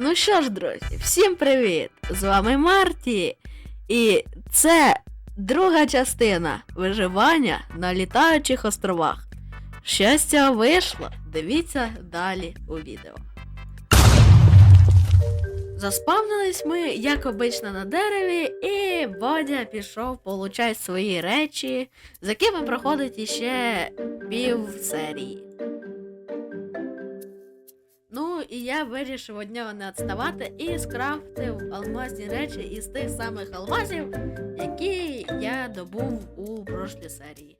Ну що ж, друзі, всім привіт! З вами Марті. І це друга частина виживання на літаючих островах. Цього вийшло? Дивіться далі у відео. Заспавнились ми, як обично, на дереві, і Бодя пішов получати свої речі, з якими проходить іще пів серії. І я вирішив від нього не відставати і скрафтив алмазні речі із тих самих алмазів, які я добув у прошлій серії.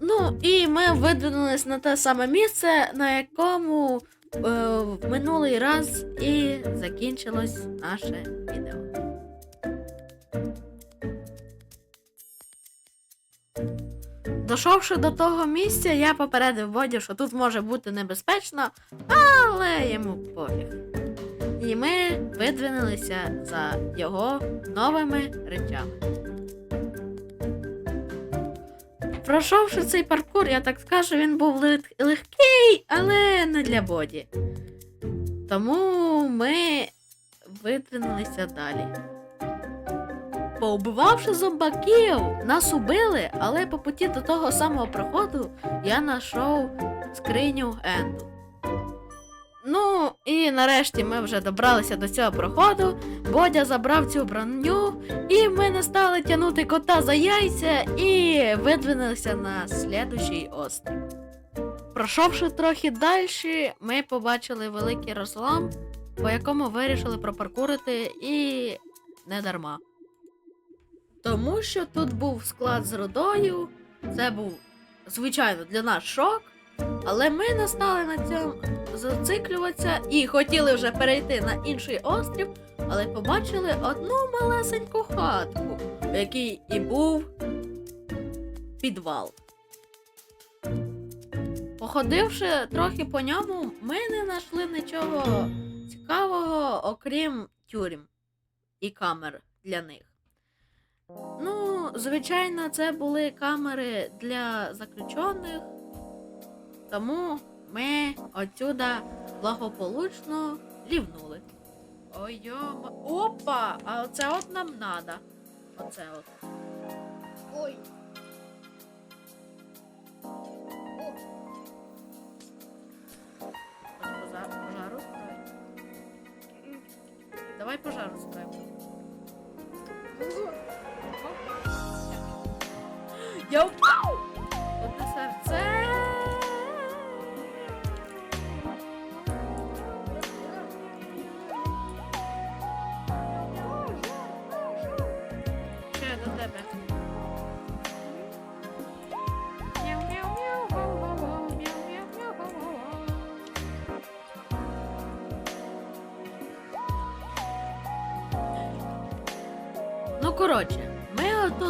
Ну, і ми видвинулись на те саме місце, на якому е, в минулий раз і закінчилось наше Дошовши до того місця, я попередив Боді, що тут може бути небезпечно, але йому пофіг. І ми видвинулися за його новими речами. Пройшовши цей паркур, я так скажу, він був легкий, але не для Боді. Тому ми видвинулися далі. Поубивавши зомбаків, нас убили, але по путі до того самого проходу я знайшов скриню Енду. Ну, і нарешті ми вже добралися до цього проходу. Бодя забрав цю броню, і ми не стали тягнути кота за яйця і видвинулися на слідущий острів. Пройшовши трохи далі, ми побачили великий розлом, по якому вирішили пропаркурити і не дарма. Тому що тут був склад з рудою, це був, звичайно, для нас шок, але ми не стали на цьому зациклюватися і хотіли вже перейти на інший острів, але побачили одну малесеньку хатку, в якій і був підвал. Походивши трохи по ньому, ми не знайшли нічого цікавого, окрім тюрем і камер для них. Ну, звичайно, це були камери для заключених, тому ми отсюда благополучно лівнули. Ой. Опа! А оце от нам надо. Оце от. Ой. Пожару строить. Давай пожару строим. Я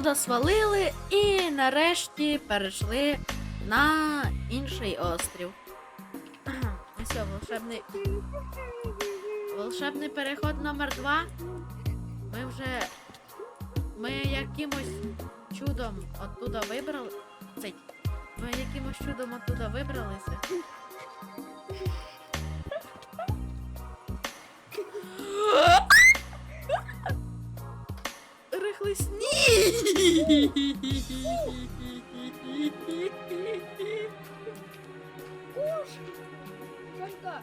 оттуда свалили і нарешті перейшли на інший острів. Ось волшебний. Волшебний переход номер два. Ми вже. Ми якимось чудом оттуда вибрали. Ми якимось чудом оттуда вибралися. Сашка!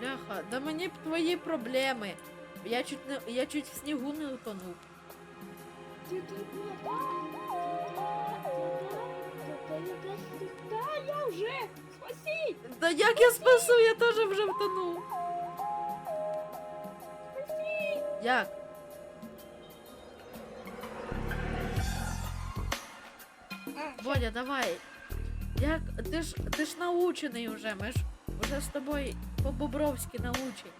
Бляха, да мені б твої проблеми. Я чуть не я чуть в снігу не утонув. Ти тут Та я вже! Спасіть! Да як я спасу, я теж вже втонув. Як? Бодя, давай. Як? Ти ж ти ж научений уже, ми ж вже з тобою по-бобровськи научені.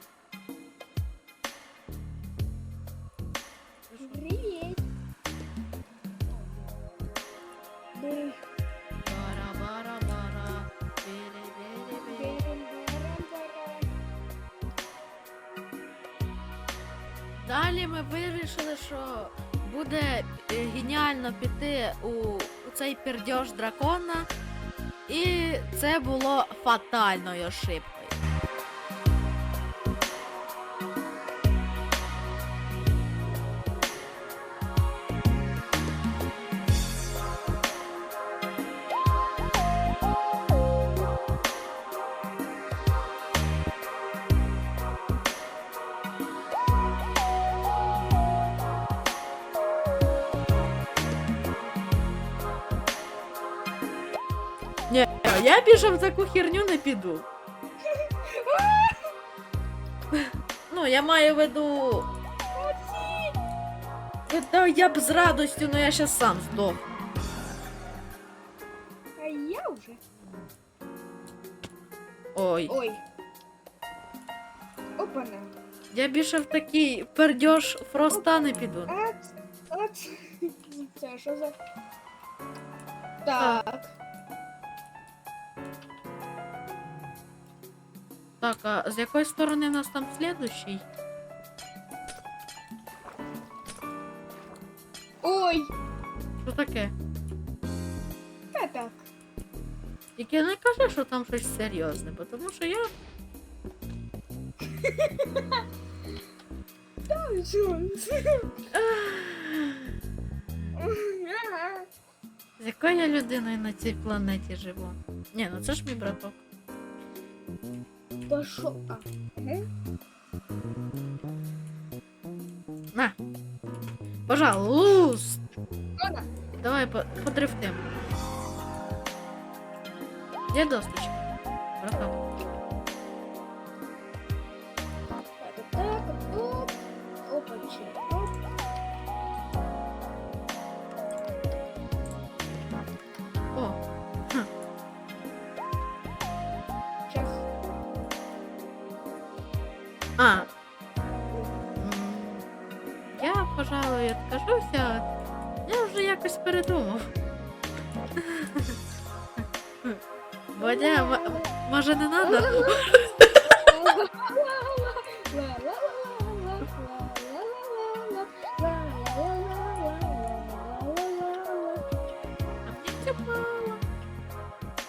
Що буде е, геніально піти у, цей пердьож дракона І це було фатальною ошибкою. Більше в таку херню не піду. Ну, я маю в виду. Та я б з радістю, але я щас сам здох. А я вже. Ой. Ой. Опана. Я більше в такий пердьош фроста не піду. От, от. Це що за. Так. Так, а з якої сторони в нас там слідущий? Ой. Що таке? Та так. Тільки не кажи, що там щось серйозне, бо тому що я. Та що? З якою я людиною на цій планеті живу? Ні, ну це ж мій браток. Пошов. А. Ага. На. Пожалуйста. Вона. Давай по подрифтим. Де досточка?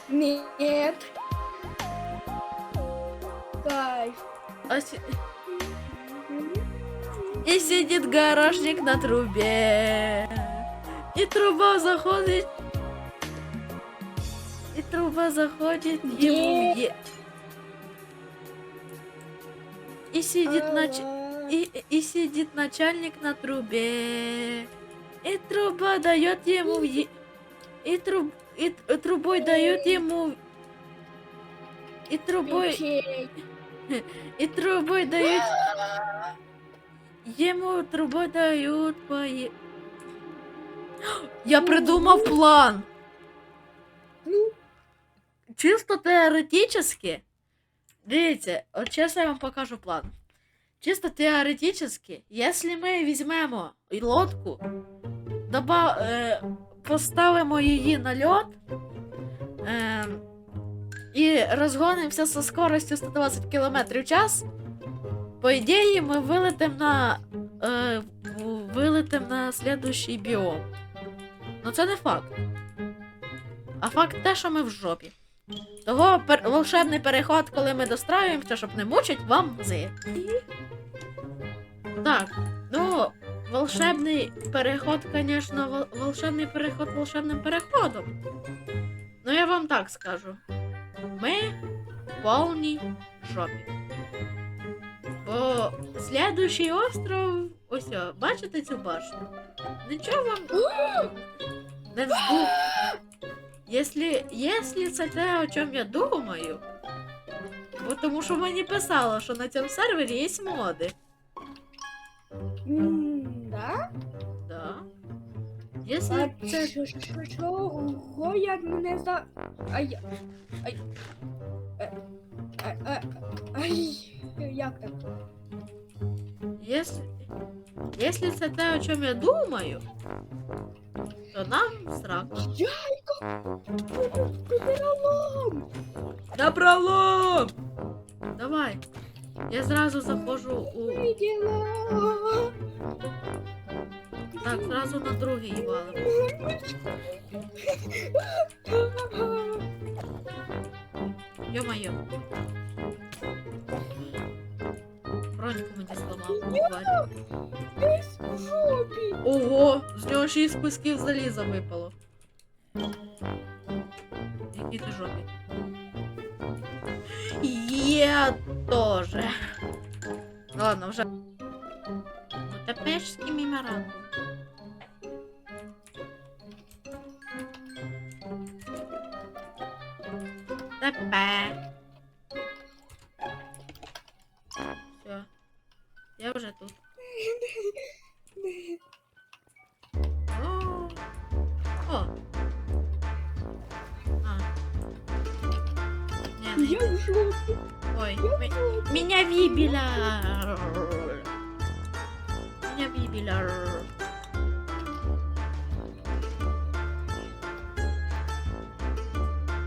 Нет. Кайф. И сидит гаражник на трубе. И труба заходит. И труба заходит ему И сидит нач... И, и сидит начальник на трубе. И труба дает ему е- И, труб... и трубой дает ему... И трубой... И трубой дают... Ему трубой дают по... Я придумав план. Ну, Чисто теоретически. Дивіться, от чесно я вам покажу план. Чисто теоретически, якщо ми візьмемо лодку, доба, е, поставимо її на льот е, і розгонимося зі скоростю 120 км в час, по ідеї ми вилетимо на, е, вилетим на слідущий біом. Ну це не факт. А факт те, що ми в жопі. Того пер- волшебний переход, коли ми достраюємося, щоб не мучить вам мзи. Так, ну, волшебний переход, звісно, вол- волшебний переход волшебним переходом. Ну, я вам так скажу. Ми в повній жопі. Бо слідуючий остров. Ось, бачите цю башню? Нічого вам не вздух. Если, если це те, о чому я думаю, бо тому що мені писало, що на цьому сервері є моди. м, да? Да. А Если це. що, що, чого як мене за... Ай, ай, е, е, е, ай, як так? Если, если це те, о чому я думаю, то нам срак. Яйко! Педералом! Напролом! Давай. Я зразу заходжу у. Так, зразу на другий валим. Ё-моё Броньку мені зламав. тварь. Десь в жопі. Ого, з нього шість кусків заліза випало. Який ти жопі? Є теж. Ладно, вже. Будапештський меморандум.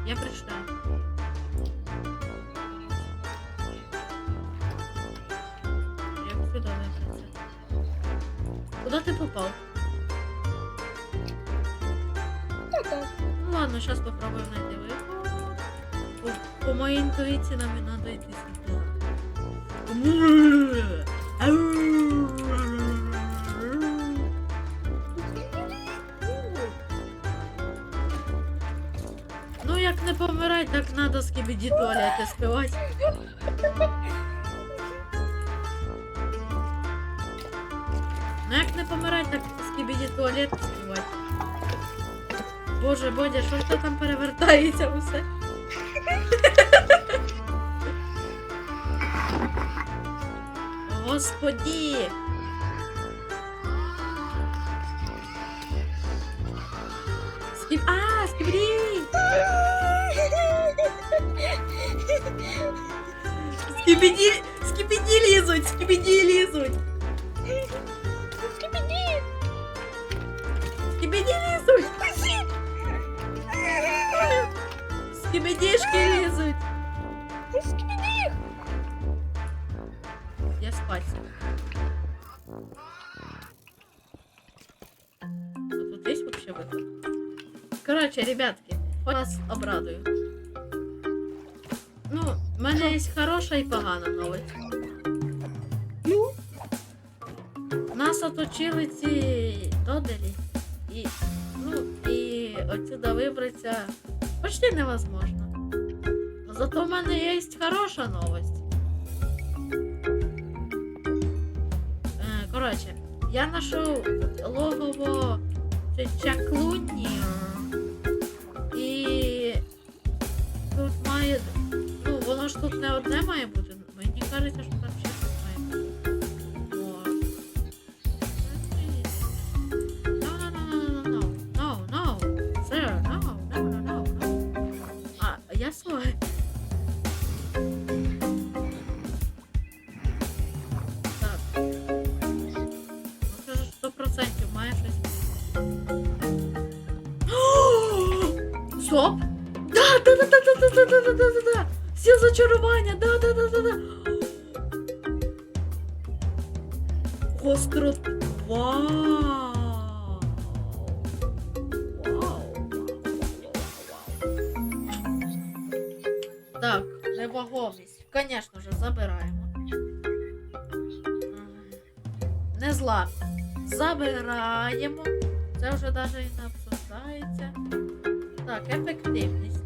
Я прийшла. Як сюди вийти? Куди ти попав? Ну ладно, зараз попробуємо найти виход. По, по моїй інтуїції нам і треба йти сюди. Надо скибіді туалети співати. Ну як не помирать, так скибіді туалети співати. Боже, Бодя, що ж то там перевертається усе? Господі! Скіб... А, скібрі! Скипиди, скипиди лизуть, скипиди лизуть. Скипиди. Скипиди лизуть. Скипидишки лизуть. Скипиди. Я спать. Вот здесь вообще в этом. Короче, ребятки, вас обрадую. Ну, в мене є хороша і погана новость. Ну, Нас оточили ці доделі. І, ну, і отсюда вибратися почти невозможно. Зато в мене є хороша новость. Е, Коротше, я знайшов логово чаклуні. Сіл зачарування, да, да, да, да, да. Гостро. Вау! Вау! Так, невагомість. Звісно ж, забираємо. Незламність. Забираємо. Це вже навіть і не обсуждається. Так, ефективність.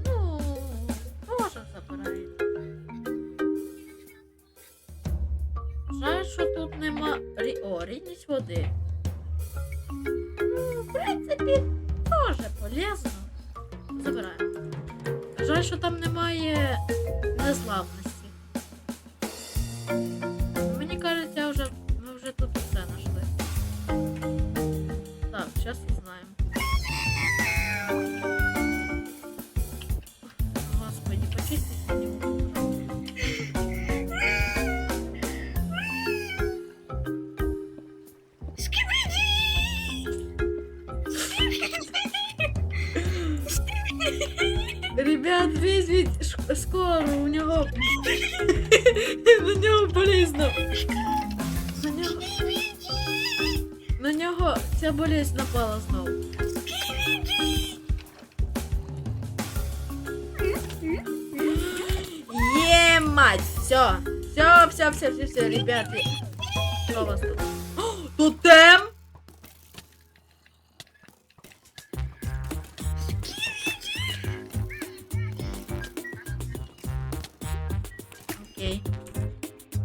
Рі... Рідність води. Ну, в принципі, теж полезно. Забираємо. Жаль, що там немає незламності. Ребят, визвіть ш- скору, у нього. На нього болезнь. На нього. На нього ця болезнь напала знову. Все, все, все, все, все, все, ребята. Що у вас тут? Тотем!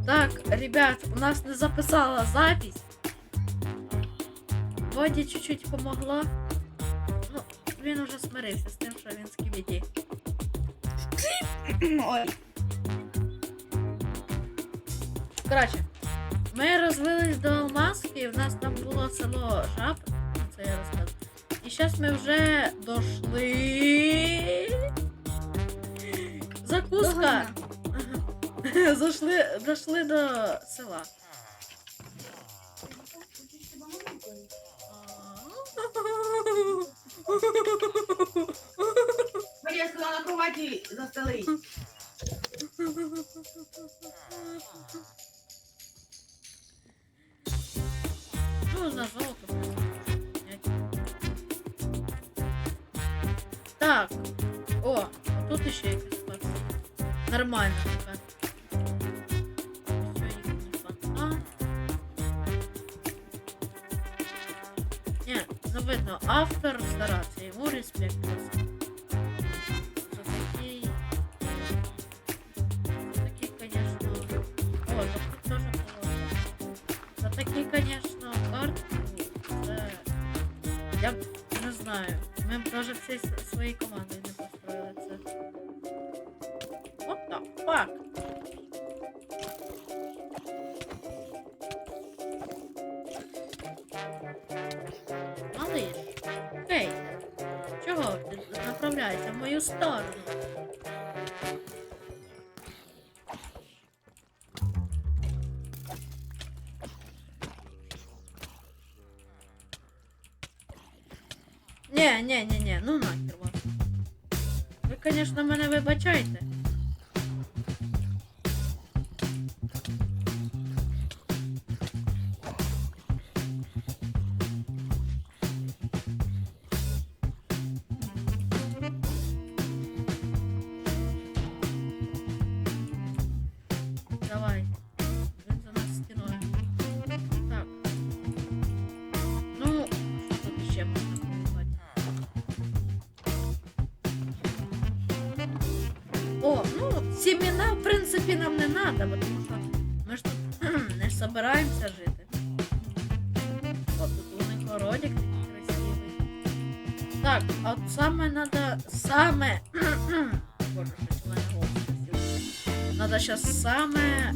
Так, ребят, у нас не записала запись. Воді чуть-чуть помогла. Ну, він уже смирився з тим, що він скібіді. Ой. Коротше, ми розвились до Алмазки, в нас там було село Жаб, це я розказав. І зараз ми вже дошли. Закуска. Зайшли, дошли до села. Марія сказала на кроваті застелись. Ну, на золото. Так. О, тут ще якась. Нормально автор старався, йому респект просто. За. За такий, конечно... О, тут теж положено. За такі, конечно, картки, це... Я не знаю. Ми б даже всі с- свої не це. What the fuck? мою сторону? Ні, ні, ні, ні, ну нахер вас. Ви, звісно, мене вибачайте. Принципі, нам не надо, тому що ми ж тут не збираємося жити. О, тут у них городик такий красивий. Так, а от саме надо, саме... Боже, щось в мене. Надо зараз саме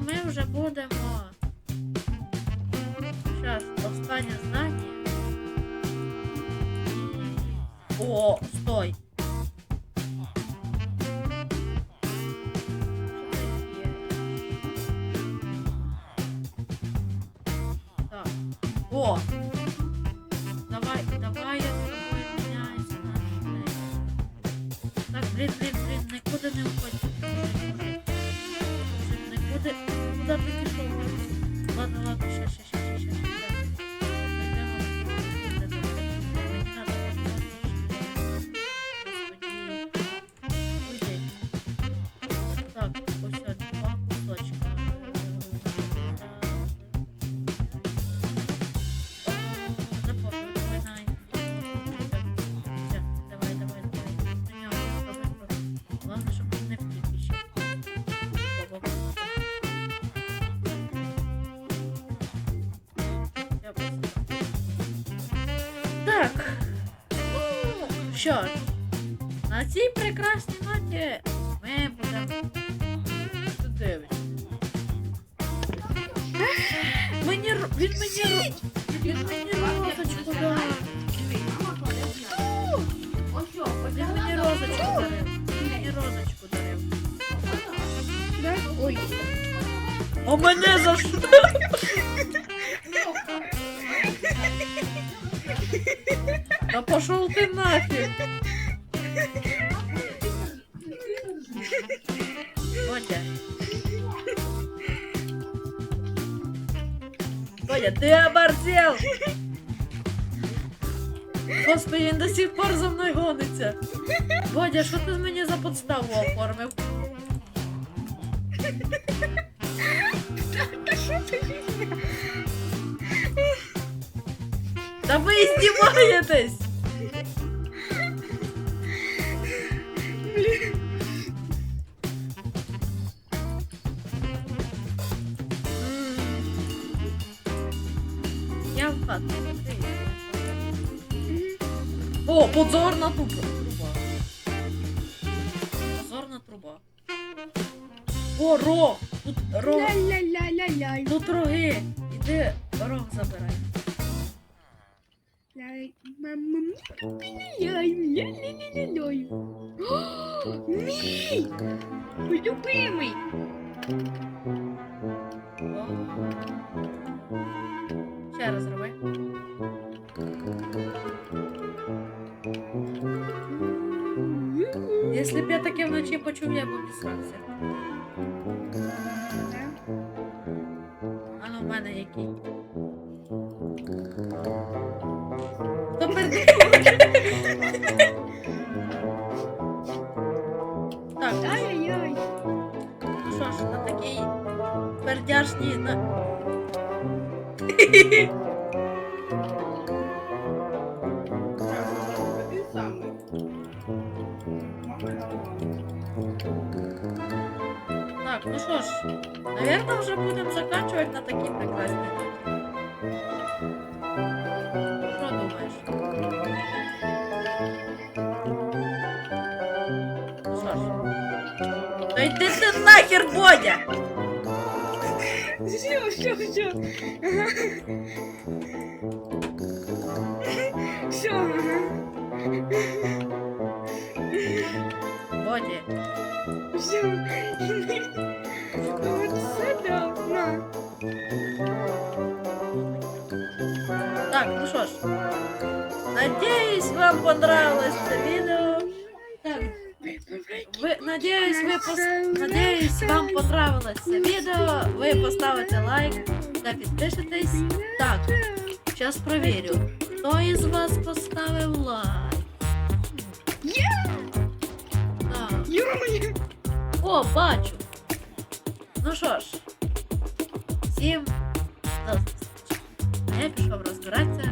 ми вже будемо. Thank you. Що ж, на цій прекрасній ноті ми будемо дивись. Мені він мені він мені розочку дав. Він мені розочку дарив. Він мені розочку дарив. Ой. А мене за Да пошел ты нафиг! Бодя. Бодя, ты оборзел! Господи, він до сих пор за мною гониться. Бодя, що ти мені за подставу оформив? Та що ти? Та ви здіваєтесь! Любимий! Ще раз роби. Якщо б я таке вночі почув, я б обісрався. А ну в мене який. Так, ну що ж, наверное, вже будемо заканчувати на такій прекрасній ноті. Що думаєш? Що ж. Та йди ти нахер, Бодя! Все, все, все. Боді. Все. Вот сюда. На. Так, ну що ж. Надеюсь, вам понравилось це відео. Так, ви, надеюсь, ви пос... надеюсь, вам понравилось це відео. Ви поставите лайк та підпишетесь. Так, зараз провірю. Хто із вас поставив лайк? Так. Ё-моё! О, бачу. Ну що ж, всім до зустрічі. А я пішов розбиратися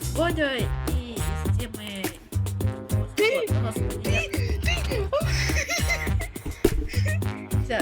із Бодьою і з цими. Господи, господи, я- Ты! Все,